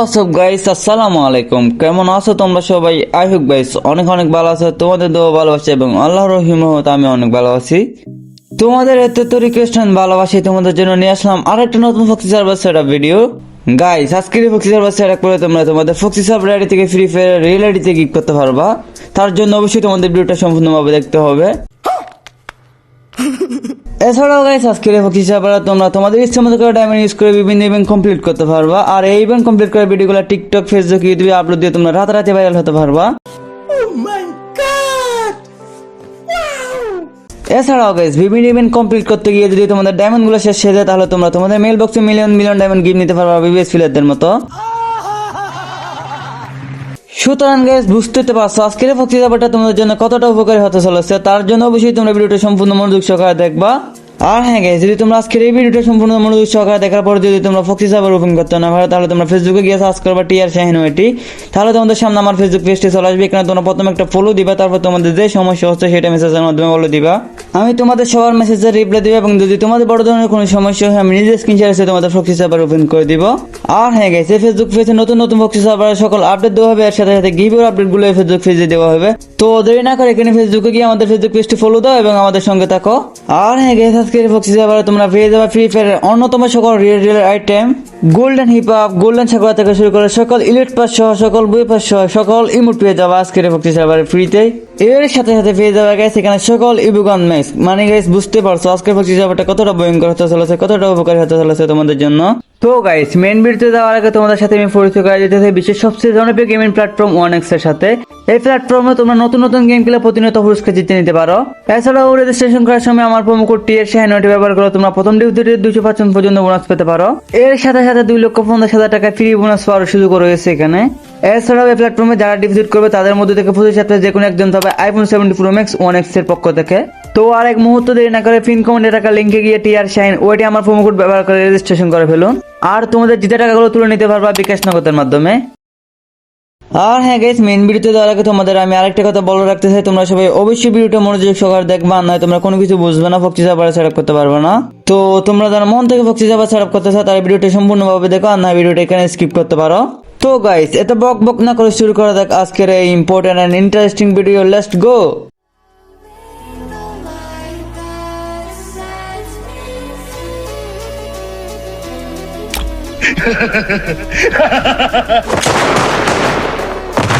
WhatsApp guys আসসালামু আলাইকুম কেমন আছো তোমরা সবাই? আই হোপ গাইস অনেক অনেক ভালো আছো। তোমাদের দোয়া ভালোবাসি এবং আল্লাহর রহিম আমি অনেক ভালো আছি। তোমাদের এত তো রিকোয়েস্ট ভালোবাসি তোমাদের জন্য নিয়ে আসলাম আরেকটা নতুন foxy server setup video guys আজকের ফক্সি সার্ভার সেটআপ করে তোমরা তোমাদের ফক্সি সার্ভার আইডি থেকে ফ্রি ফায়ার রিয়েল আইডিতে গিক করতে পারবা। তার জন্য অবশ্যই তোমাদের ভিডিওটা সম্পূর্ণভাবে দেখতে হবে। এছাড়াও গাইস আজকের ফক্সি সার্ভার তোমরা? তোমাদের ইচ্ছা মতো করে ডায়মন্ড ইউজ করে বিভিন্ন ইভেন্ট কমপ্লিট করতে পারবা। আর এই ইভেন্ট কমপ্লিট করে ভিডিওগুলো টিকটক ফেসবুক ইউটিউবে আপলোড দিয়ে তোমরা রাতারাতি ভাইরাল হতে পারবা। এছাড়াও গাইস বিভিন্ন ইভেন্ট কমপ্লিট করতে গিয়ে যদি তোমাদের ডায়মন্ডগুলো শেষ হয়ে যায় তাহলে তোমরা তোমাদের মেল বক্সে মিলিয়ন মিলিয়ন ডায়মন্ড গিফট নিতে পারবা বিবিএস ফিলারদের মতো। সুতরাং গাইস বুঝতে পারছ, আজকের ব্যাপারটা তোমাদের জন্য কতটা উপকারী হতে চলেছে, তার জন্য অবশ্যই তোমরা ভিডিওটা সম্পূর্ণ মনোযোগ সহকারে দেখবা। আর হ্যাঁ গাইস যদি তোমরা আজকের এই ভিডিওটা সম্পূর্ণ মনোযোগ সহকারে দেখার পর যদি তোমরা ফক্সি সার্ভার ওপেন করতে না পারো, তাহলে তোমরা ফেসবুকে গিয়ে সার্চ করবা টিআর শাহিন ওয়েটি তাহলে তোমাদের সামনে আমার ফেসবুক পেজটি চলে আসবে, এখানে তোমরা প্রথমে একটা ফলো দিবা, তারপর তোমাদের যে সমস্যা হচ্ছে সেটা মেসেজের মাধ্যমে বলে দিবা। আমি তোমাদের সবার মেসেজের রিপ্লাই দিব এবং যদি তোমাদের বড় ধরনের কোনো সমস্যা হয়, আমি নিজে স্ক্রিন শেয়ার এসে তোমাদের ফক্সি সার্ভার ওপেন করে দিব। আর হ্যাঁ এই ফেসবুক পেজে নতুন নতুন বক্সি সার্ভারের সকল আপডেট দেওয়া হবে, আর সাথে সাথে গিভের আপডেটগুলো ফেসবুক পেজে দেওয়া হবে। তো দেরি না করে এখানে ফেসবুকে গিয়ে আমাদের ফেসবুক পেজটি ফলো দাও এবং আমাদের সঙ্গে থাকো। আর হ্যাঁ গাইস আজকের বক্সি সার্ভারে তোমরা পেয়ে যাবে ফ্রি ফায়ারের অন্যতম সকল real real item golden hip hop golden Sakura থেকে শুরু করে সকল ইলেট পাস সহ, সকল বই পাস সহ, সকল ইমোট পেয়ে যাবে আজকের ফক্সি সার্ভারে ফ্রিতে এর সাথে সাথে পেয়ে যাবে গাইস এখানে সকল ইবুগান ম্যাক্স মানে গাইস বুঝতে পারছ আজকের ফক্সি সার্ভারটা কতটা ভয়ঙ্কর হতে চলেছে, কতটা উপকারী হতে চলেছে তোমাদের জন্য। তো গাইস মেন ভিডিওতে যাওয়ার আগে তোমাদের সাথে আমি পরিচয় করা যেতে বিশ্বের সবচেয়ে জনপ্রিয় গেমিং প্ল্যাটফর্ম ওয়ান এক্সের সাথে। এই প্ল্যাটফর্মে তোমরা নতুন নতুন গেম খেলে প্রতিনিয়ত পুরস্কার জিতে নিতে পারো। এছাড়াও রেজিস্ট্রেশন করার সময় আমার প্রোমো কোড টি এর শাহিনটি ব্যবহার করে তোমরা প্রথম ডিউটিতে দুশো পার্সেন্ট পর্যন্ত বোনাস পেতে পারো। এর সাথে সাথে দুই লক্ষ পঞ্চাশ হাজার টাকা ফ্রি বোনাস পাওয়ার সুযোগ রয়েছে এখানে। এছাড়াও এই প্ল্যাটফর্মে যারা ডিপোজিট করবে, তাদের মধ্যে থেকে পঁচিশ হাজার যে কোনো একজন পাবে iPhone seventy pro max one এক্সের পক্ষ থেকে। তো আর এক মুহূর্ত দেরি না করে পিন কমেন্টে টাকা লিঙ্কে গিয়ে টিআর শাইন ওইটি আমার প্রোমো কোড ব্যবহার করে রেজিস্ট্রেশন করে ফেলুন। আর তোমাদের জিতে টাকাগুলো তুলে নিতে পারবা বিকাশ নগদের মাধ্যমে। আর হ্যাঁ গাইস মেন ভিডিওতে দেওয়ার আগে তোমাদের আমি আরেকটা কথা বলে রাখতে চাই। তোমরা সবাই অবশ্যই ভিডিওটা মনোযোগ সহকারে দেখবা নয় তোমরা কোনো কিছু বুঝবে না ফক্সি সার্ভার সেট করতে পারবে না। তো তোমরা যারা মন থেকে ফক্সি সার্ভার সেট করতে চাও, তারা ভিডিওটা সম্পূর্ণভাবে দেখো, আর নয় ভিডিওটা এখানে স্কিপ করতে পারো। তো গাইস এত বক বক না করে শুরু করা যাক আজকের এই important and interesting video let's go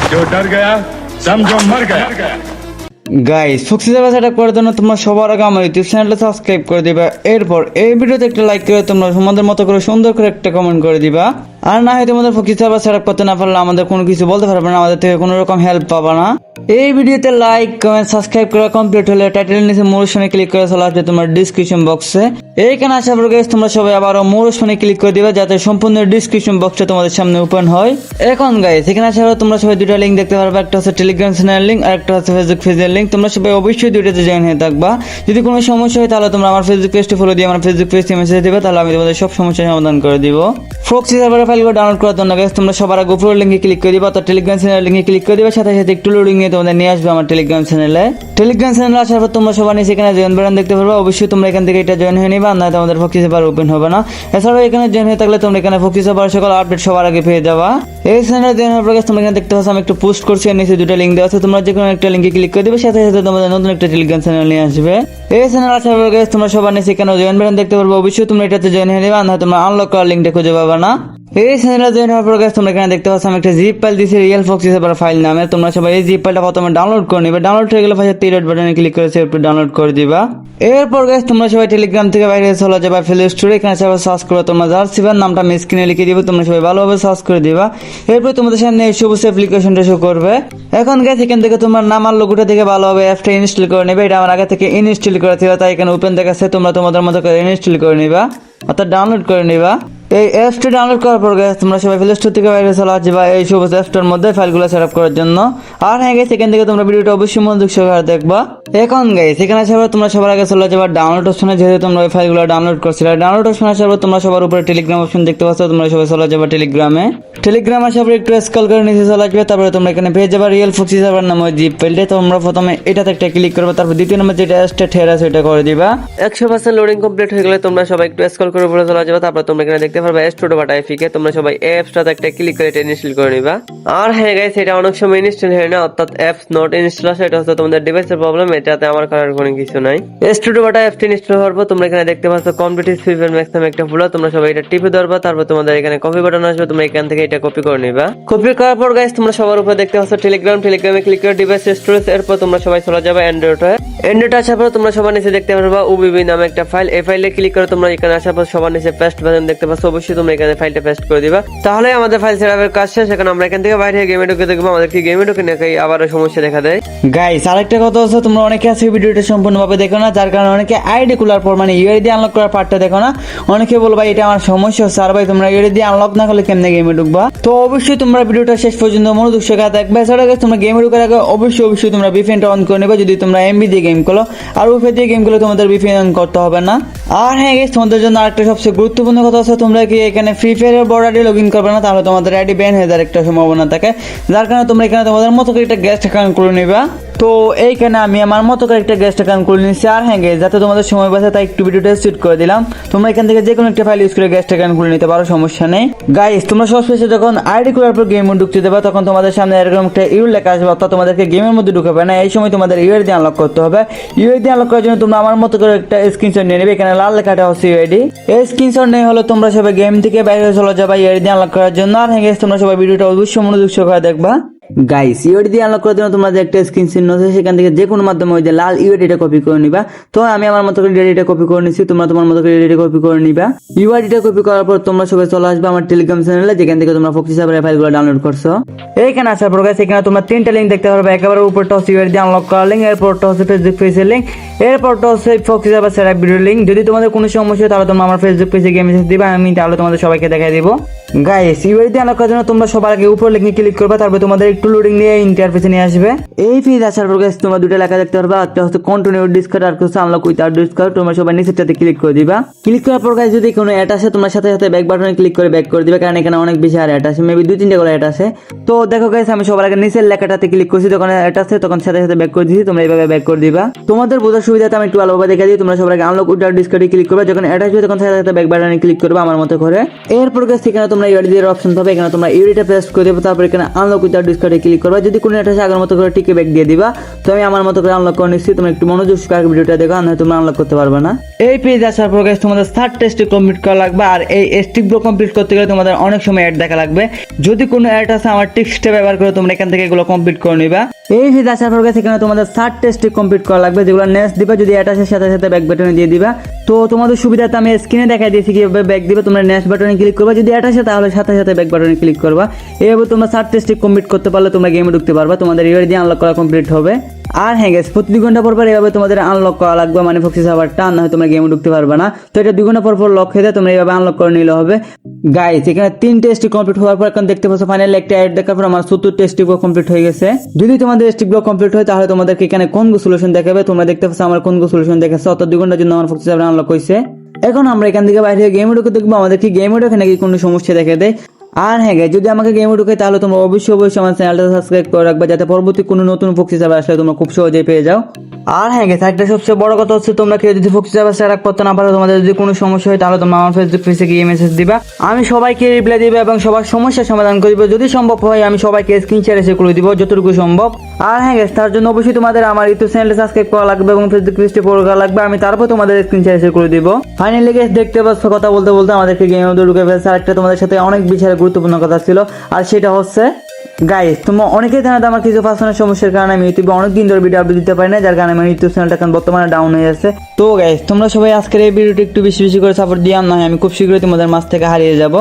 जो डर गया समझो मर गया guys proxy server set up করার জন্য তোমরা সবার আগে আমার ইউটিউব চ্যানেলটা সাবস্ক্রাইব করে দিবা এরপর এই ভিডিওতে একটা লাইক করে তোমরা তোমাদের মতো করে সুন্দর করে একটা কমেন্ট করে দিবা আর না হয় তোমাদের ফক্সি সার্ভার সেট আপ করতে না পারলে আমাদের কোনো কিছু বলতে পারবে না আমাদের থেকে কোনো রকম হেল্প পাবা না এই ভিডিওতে লাইক কমেন্ট সাবস্ক্রাইব করা কমপ্লিট হলে টাইটেল নিচে মোরশনে ক্লিক করে চলে আসবে তোমার ডিসক্রিপশন বক্সে এইখানে আসার পর গাইস তোমরা সবাই আবারও মোরশনে ক্লিক করে দিবা যাতে সম্পূর্ণ ডিসক্রিপশন বক্সটা তোমাদের সামনে ওপেন হয়। এখন গাইস এখানে আসার পর তোমরা সবাই দুটো লিঙ্ক দেখতে পারবে, একটা হচ্ছে টেলিগ্রাম চ্যানেল লিঙ্ক আর একটা হচ্ছে ফেসবুক পেজের লিঙ্ক তোমরা সবাই অবশ্যই দুইটাতে জয়েন হয়ে থাকবা। যদি কোনো সমস্যা হয় তাহলে তোমরা আমার ফেসবুক পেজটি ফলো দিয়ে আমার ফেসবুক পেজটি মেসেজ দিবে, তাহলে আমি তোমাদের সব সমস্যার সমাধান করে দিব। ফ্রক্সি সার্ভারের ফাইলগুলো ডাউনলোড করার জন্য গাইস তোমরা সবার আগে উপরের লিঙ্কে ক্লিক করে দিবা, তো টেলিগ্রাম চ্যানেল লিঙ্কে ক্লিক করে দিবা, সাথে সাথে একটু লোডিং নিয়ে তোমাদের নিয়ে আসবে আমার টেলিগ্রাম চ্যানেলে টেলিগ্রাম চ্যানেলে আসার পর তোমরা সবাই নিচে এখানে জয়েন বাটন দেখতে পারবে। অবশ্যই তোমরা এখান থেকে এটা জয়েন হয়ে নিবা, আর নয়তো আমাদের ফক্সি সার্ভার ওপেন হবে না। এছাড়াও এখানে জয়েন হয়ে থাকলে তোমরা এখানে ফক্সি সার্ভার সকল আপডেট সবার আগে পেয়ে যাবা। এই চ্যানেলে জয়েন হওয়ার পর তোমরা এখানে দেখতে পাচ্ছ, আমি একটু পোস্ট করছি, আর নিচে দুটো লিঙ্ক দেওয়া আছে। তোমরা যে কোনো একটা লিঙ্কে ক্লিক করে দেবে, সাথে সাথে তোমাদের নতুন একটা টেলিগ্রাম চ্যানেল নিয়ে আসবে। এই চ্যানেল আসার পর guys, তোমরা সবার নিচে এখানে জয়েন বাটন দেখতে পারবে। অবশ্যই তোমরা এটাতে জয়েন হয়ে নিবা নয়তো তোমরা আনলক করার লিঙ্কটা খুঁজে পাবা না। এই চ্যানেলে জয়েন হওয়ার পর তোমরা এখানে দেখতে পাচ্ছ আমি একটা জিপ ফাইল দিয়েছি রিয়েল ফক্সি সার্ভার ফাইল নামে। তোমরা সবাই এই জিপ ফাইলটা প্রথমে ডাউনলোড করে নিবে। ডাউনলোড হয়ে গেলে পাশে তিন বাটনে ক্লিক করে সেভ ডাউনলোড করে দিবা। এরপর গাইস তোমরা সবাই টেলিগ্রাম থেকে বাইরে চলে যাবে প্লে স্টোরে এখানে সবাই সার্চ করে, তোমরা যার সিভার নামটা আমি স্ক্রিনে লিখে দিবে, তোমরা সবাই ভালোভাবে সার্চ করে দিবা। এরপর তোমাদের সামনে এই সবুজ অ্যাপ্লিকেশনটা শো করবে। এখন গাইস এখান থেকে তোমার নাম আর লোগোটা থেকে ভালোভাবে অ্যাপটা ইনস্টল করে নেবে। এটা আমার আগে থেকে ইনস্টল করা ছিল, তাই এখানে ওপেন দেখাচ্ছে, তোমরা তোমাদের মতো করে ইনস্টল করে নিবা। অর্থাৎ ডাউনলোড করে নিবা। এই অ্যাপসটি ডাউনলোড করার পর তোমরা সবাই প্লে স্টোর থেকে বাইরে চলে আসবে বা এই সবুজ অ্যাপসটার মধ্যে ফাইলগুলো সেট আপ করার জন্য। আর হ্যাঁ গাইস এখান থেকে তোমরা ভিডিওটা অবশ্যই মনোযোগ সহকারে দেখবা। এখন গাইস এখানে আসার তোমরা সবার আগে চলে যাবে ডাউনলোড অপশনে যেহেতু তোমরা ওই ফাইলগুলো ডাউনলোড করছিলে ডাউনলোড অপশনে আসার তোমরা সবার উপরে টেলিগ্রাম অপশন দেখতে পাচ্ছ, তোমরা সবাই চলে যাবে টেলিগ্রামে টেলিগ্রাম আসার পর একটু স্কল করে নিচে চলে আসবে, তারপরে তোমরা এখানে পেয়ে যাবে রিয়েল ফক্সি সার্ভার নামে ওই জিপ ফাইলটা তোমরা প্রথমে এটাতে একটা ক্লিক করবে, তারপর দ্বিতীয় নম্বর যেটা স্টেট হেয়ার আছে ওটা করে দিবা। একশো পার্সেন্ট লোডিং কমপ্লিট হয়ে গেলে তোমরা সবাই একটু স্ক্রল করে উপরে চলে যাবে, তারপর তোমরা এখানে দেখতে পারবে স্টুডিও বাটা এফিকে তোমরা সবাই অ্যাপসটাতে একটা ক্লিক করে এটা ইনস্টল করে নিবা। আর হ্যাঁ গাইস এটা অনেক সময় ইনস্টল হয় না, অর্থাৎ অ্যাপস নট ইনস্টল আসে এটা হচ্ছে তোমাদের ডিভাইসের প্রবলেম এটাতে আমার করার কোনো কিছু নাই। স্টুডিও বাটা অ্যাপটি ইনস্টল হওয়ার পর তোমরা এখানে দেখতে পাচ্ছ কম্পিউটার ফিফের ম্যাক্সিমাম একটা ফুলো তোমরা সবাই এটা টিপে ধরবা তারপর তোমাদের এখানে কপি বাটন আসবে, তোমরা এখান থেকে এটা কপি করে নিবা। কপি করার পর গাইস তোমরা সবার উপরে দেখতে পাচ্ছ টেলিগ্রাম টেলিগ্রামে ক্লিক করে ডিভাইস স্টোরেজ এরপর তোমরা সবাই চলে যাবে অ্যান্ড্রয়েড অ্যান্ড্রয়েড আসার পর তোমরা সবার নিচে দেখতে পারবা ওবিবি নামে একটা ফাইল এই ফাইলে ক্লিক করে তোমরা এখানে আসার পর সবার নিচে পেস্ট বাটন দেখতে পাচ্ছ, অবশ্যই তোমরা এখানে ফাইলটা পেস্ট করে দিবা। তাহলে আমাদের ফাইল সেটআপের কাজ শেষ, এখন আমরা এখান থেকে বাইরে গেমে ঢুকে দেখব, আমাদের কি গেমে ঢুকে নাকি আবারও সমস্যা দেখা দেয়। গাইস আরেকটা কথা হচ্ছে, তোমরা অনেকে আছে ভিডিওটা সম্পূর্ণভাবে দেখো না, যার কারণে অনেকে আইডি খোলার পর মানে ইউআইডি আনলক করার পার্টটা দেখো না। অনেকে ভাই, এটা আমার সমস্যা হচ্ছে। আর ভাই, তোমরা ইউআইডি আনলক না করলে কেমনে গেমে ঢুকবা? তো অবশ্যই তোমরা ভিডিওটা শেষ পর্যন্ত মনোযোগ দেখবে। এছাড়া তোমরা গেমে ঢুকার আগে অবশ্যই অবশ্যই তোমরা বিফেনটা অন করে নেবে, যদি তোমরা এমবি দিয়ে গেম করো আর উফে দিয়ে গেম করলে তোমাদের বিফেন অন করতে হবে না। আর হ্যাঁ গেস তোমাদের জন্য আরেকটা সবচেয়ে গুরুত্বপূর্ণ কথা হচ্ছে, তোমরা কি এখানে ফ্রি ফায়ারের বর্ডারে লগ ইন করবে না? তাহলে তোমাদের আইডি ব্যান হয়ে যাওয়ার একটা সম্ভাবনা থাকে। যার কারণে তোমরা এখানে তোমাদের মতো করে একটা গেস্ট অ্যাকাউন্ট করে নিবা। তো এইখানে আমি আমার মতো করে একটা গেস্ট অ্যাকাউন্ট করে নিচ্ছি আর হ্যাঁ যাতে তোমাদের সময় বাঁচে তাই একটু ভিডিওটা শুট করে দিলাম। তোমরা এখান থেকে যে কোনো একটা ফাইল ইউজ করে গেস্ট অ্যাকাউন্ট খুলে নিতে পারো, সমস্যা নেই। গাইস তোমরা সবশেষে যখন আইডি খোলার পর গেম ঢুকতে দেবে, তখন তোমাদের সামনে এরকম একটা ইউর লেখা আসবে, অর্থাৎ তোমাদেরকে গেমের মধ্যে ঢুকে ঢুকাবে না। এই সময় তোমাদের ইউআইডি দিয়ে আনলক করতে হবে। ইউআইডি আনলক করার জন্য তোমরা আমার মতো করে একটা স্ক্রিনশট নিয়ে নেবে। এখানে লাল লেখাটা হচ্ছে ইউআইডি এই স্ক্রিনশট নেই হলো তোমরা সবাই গেম থেকে বাইরে চলে যাবে ইউআইডি আনলক করার জন্য। আর হ্যাঁ তোমরা সবাই ভিডিওটা অবশ্যই মনোযোগ সহকারে দেখবা। গাইস ইউআইডি দিয়ে আনলক করার জন্য তোমরা যে একটা স্ক্রিন চিহ্ন আছে। সেখান থেকে যে কোনো মাধ্যমে ওই যে লাল ইউআইডিটা কপি করে নিবা। তো আমি আমার মতো করে ইউআইডিটা কপি করে নিচ্ছি তোমরা তোমার মতো করে ইউআইডিটা কপি করে নিবা। ইউআইডিটা কপি করার পর তোমরা সবাই চলে আসবে আমার টেলিগ্রাম চ্যানেলে যেখান থেকে তোমরা ফক্সি সার্ভারের ফাইলগুলো ডাউনলোড করছ। এইখানে আসার পর গাইস এখানে তোমরা তিনটা লিঙ্ক দেখতে পারবে। একেবারে উপরটা হচ্ছে দিয়ে আনলক করার লিঙ্ক এরপরটা হচ্ছে ফেসবুক পেজের লিঙ্ক এরপরটা হচ্ছে foxy server setup video link যদি তোমাদের কোনো সমস্যা হয়, তাহলে তোমরা আমার ফেসবুক পেজে গিয়ে মেসেজ দিবা, আমি তাহলে তোমাদের সবাইকে দেখাই দিব। গাইস ইউআইডি আনলক করার জন্য তোমরা সবার আগে উপর লিঙ্কে ক্লিক করবে, তারপর তোমাদের একটু লোডিং নিয়ে ইন্টারফেসে নিয়ে আসবে। এই পেজ আসার পর গাইস তোমরা দুটো লেখা দেখতে পারবে। একটা হচ্ছে কন্টিনিউ ডিসকাউন্ট আর হচ্ছে আনলক উইথ আর ডিসকাউন্ট তোমরা সবাই নিচেরটাতে ক্লিক করে দিবা। ক্লিক করার পর গাইস যদি কোনো অ্যাড আসে, তোমরা সাথে সাথে ব্যাক বাটনে ক্লিক করে ব্যাক করে দিবে, কারণ এখানে অনেক বেশি আর অ্যাড আসে। মেবি দুই, তিনটে করে অ্যাড আসে। তো দেখো গাইস আমি সবার আগে নিচের লেখাটাতে ক্লিক করছি। তখন অ্যাড আসে, তখন সাথে সাথে ব্যাক করে দিয়েছি তোমরা এইভাবে ব্যাক করে দিবা। তোমাদের বোঝার সুবিধাতে আমি একটু ভালোভাবে দেখে দিই। তোমরা সবার আগে আনলক উইথ আর ডিসকাউন্টে ক্লিক করবে। যখন অ্যাড আসবে, তখন সাথে সাথে ব্যাক বাটনে ক্লিক করবে আমার মতো করে। এরপর গাইস এখানে তোমরা ইউআইডি দিয়ে অপশন পাবে। এখানে তোমরা ইউআইডিটা পেস্ট করে দেবে। তারপর এখানে আনলক উইথ আর ডিসকাউন্টে ক্লিক করবে। যদি কোনো একটা আগের মতো করে টিকে ব্যাক দিয়ে দিবা তো আমি আমার মতো করে আনলক করে নিচ্ছি। তোমরা একটু মনোযোগ সহকারে ভিডিওটা দেখো না তোমরা আনলক করতে পারবে না। এই পেজ আসার পর তোমাদের থার্ড টেস্টে কমপ্লিট করা লাগবে আর এই স্টিক ব্লো কমপ্লিট করতে গেলে তোমাদের অনেক সময় অ্যাড দেখা লাগবে। যদি কোনো অ্যাড আছে আমার টিক্সটা ব্যবহার করে তোমরা এখান থেকে এগুলো কমপ্লিট করে নিবা। এই পেজ আসার পর এখানে তোমাদের থার্ড টেস্টে কমপ্লিট করা লাগবে যেগুলো নেক্সট দিবা যদি অ্যাড আসে সাথে সাথে ব্যাক বাটনে দিয়ে দিবা। তো তোমাদের সুবিধাতে আমি স্ক্রিনে দেখাই দিয়েছি কীভাবে ব্যাক দিবে তোমরা নেক্সট বাটনে ক্লিক করবা। যদি অ্যাড আসে তাহলে সাথে সাথে ব্যাক বাটনে ক্লিক করবা। এইভাবে তোমরা থার্ড টেস্টে কমপ্লিট করতে পারলে তোমরা গেমে ঢুকতে পারবা। তোমাদের ইউআইডি দিয়ে আনলক করা কমপ্লিট হবে। আর হ্যাঁ গেস প্রতি দুই ঘণ্টা পর পর এভাবে তোমাদের আনলক করা লাগবে মানে ফক্সি সার্ভারটা না হয় তোমরা গেমে ঢুকতে পারবে না। তো এটা দুই ঘণ্টা পর পর লক হয়ে তোমরা এইভাবে আনলক করে নিলে হবে। গাইস এখানে তিন টেস্ট কমপ্লিট হওয়ার পর এখন দেখতে পাচ্ছ ফাইনালি একটা অ্যাড দেখার পর আমার সত্তর টেস্ট কমপ্লিট হয়ে গেছে। যদি তোমাদের টেস্ট কমপ্লিট হয়, তাহলে তোমাদেরকে এখানে কোন সলিউশন দেখাবে? তোমরা দেখতে পাচ্ছ আমার কোন সলিউশন দেখাচ্ছে, অর্থাৎ দুই ঘণ্টার জন্য আমার ফক্সি সার্ভার আনলক হয়েছে। এখন আমরা এখান থেকে বাইরে গেমে ঢুকে দেখব, আমাদের কি গেমে ঢুকে নাকি কোনো সমস্যা দেখা দেয়। আর হ্যাঁ guys, যদি আমাকে গেমে ঢুকে তাহলে তোমরা অবশ্যই অবশ্যই আমার চ্যানেলটা সাবস্ক্রাইব করে রাখবে যাতে পরবর্তী কোনো নতুন ফক্সি সার্ভার আসলে তোমরা খুব সহজেই পেয়ে যাও। আর হ্যাঁ গেছে একটা সবচেয়ে বড় কথা হচ্ছে তোমরা কেউ যদি ফক্সি সার্ভার সেট করতে না পারো তোমাদের যদি কোনো সমস্যা হয় তাহলে তোমরা আমার ফেসবুক পেজে গিয়ে মেসেজ দিবা। আমি সবাইকে রিপ্লাই দিবে এবং সবার সমস্যার সমাধান করে দিব। যদি সম্ভব হয় আমি সবাইকে স্ক্রিন শেয়ার এসে করে দিব যতটুকু সম্ভব। আর হ্যাঁ গেছে তার জন্য অবশ্যই তোমাদের আমার ইউটিউব চ্যানেলটা সাবস্ক্রাইব করা লাগবে এবং ফেসবুক পেজটি ফলো করা লাগবে। আমি তারপর তোমাদের স্ক্রিন শেয়ার এসে করে দিব। ফাইনালি গেছে দেখতে পাচ্ছ কথা বলতে বলতে আমাদেরকে মধ্যে ঢুকে ফেলছে। আরেকটা তোমাদের সাথে অনেক বিশাল গুরুত্বপূর্ণ কথা ছিল। আর সেটা হচ্ছে গাইস তোমরা অনেকেই জানো আমার কিছু পার্সোনাল সমস্যার কারণে আমি ইউটিউবে অনেক দিন ধরে ভিডিও আপলোড দিতে পারি না যার কারণে আমার ইউটিউব চ্যানেলটা এখন বর্তমানে ডাউন হয়ে আছে। তো গাইস তোমরা সবাই আজকের এই ভিডিওটি একটু বেশি বেশি করে সাপোর্ট দিয়াম না আমি খুব শীঘ্রই তোমাদের মাছ থেকে হারিয়ে যাব।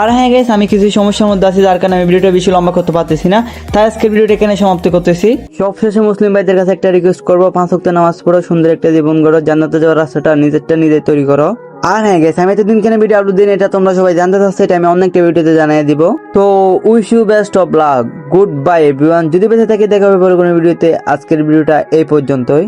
আর হ্যাঁ গাইস আমি কিছু সমস্যার মধ্যে আছি, যার কারণে আমি ভিডিওটা বেশি লম্বা করতে পারতেছি না। তাই আজকের ভিডিওটা এখানে সমাপ্ত করতেছি। সবশেষে মুসলিম ভাইদের কাছে একটা রিকোয়েস্ট করব, পাঁচ ওয়াক্ত নামাজ পড়ো, সুন্দর একটা জীবন গড়ো, জান্নাতে যাওয়ার রাস্তাটা নিজেরটা নিজে তৈরি করো। আর হ্যাঁ গেছে আমি এতদিন কেন ভিডিও আপলোড দিন এটা তোমরা সবাই জানতে চাচ্ছ এটা আমি অনেকটা ভিডিওতে জানিয়ে দিব। তো wish you best of luck good bye everyone যদি বেঁচে থাকি, দেখা হবে পরে কোনো ভিডিওতে আজকের ভিডিওটা এই পর্যন্তই।